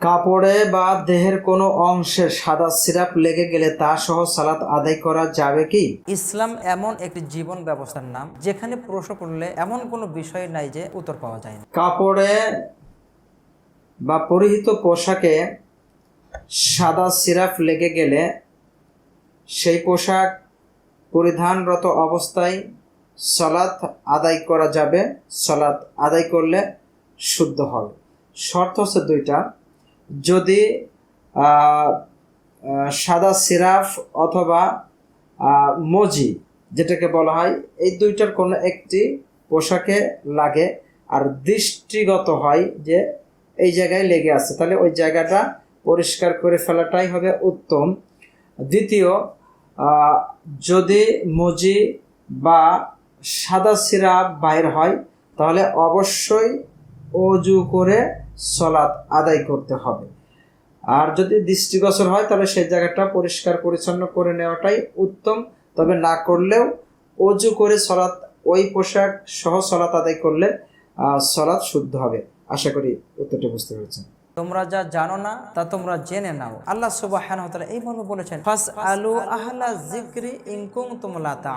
কাপড়ে বা দেহের কোনো অংশে সাদা সিরাপ লেগে গেলে তা সহ সালাত আদায় করা যাবে কি? ইসলাম এমন একটি জীবন ব্যবস্থার নাম যেখানে প্রশ্ন করলে এমন কোনো বিষয় নাই যে উত্তর পাওয়া যায় না। কাপড়ে বা পরিহিত পোশাকে সাদা সিরাপ লেগে গেলে সেই পোশাক পরিধানরত অবস্থায় সলাৎ আদায় করা যাবে। সলাৎ আদায় করলে শুদ্ধ হবে। শর্ত হচ্ছে দুইটা। যদি সাদা সিরাপ অথবা মজি, যেটাকে বলা হয়, এই দুইটার কোনো একটি পোশাকে লাগে। আর দৃষ্টিগত হয় যে, এই জায়গায় লেগে আছে। তাহলে ওই জায়গাটা পরিষ্কার করে ফেলাটাই হবে উত্তম। দ্বিতীয় যদি মজি বা সাদা সিরাপ বাইর হয়, তাহলে অবশ্যই অজু করে সলাৎ আদায় করতে হবে। আর যদি দৃষ্টিগোচর হয়, তাহলে সেই জায়গাটা পরিষ্কার, পরিচ্ছন্ন করে নেওয়াটাই উত্তম। তবে না করলেও অজু করে সলাৎ, ওই পোশাক সহ সলাৎ আদায় করলে সলাৎ শুদ্ধ হবে। আশা করি উত্তরটি বুঝতে পেরেছেন। তোমরা যা জানো না, তা তোমরা জেনে নাও। আল্লাহ সুবাহ এই মর্মে বলেছেন ফাস আলু আহলা জিক্রি ইনকুম তোমলা তা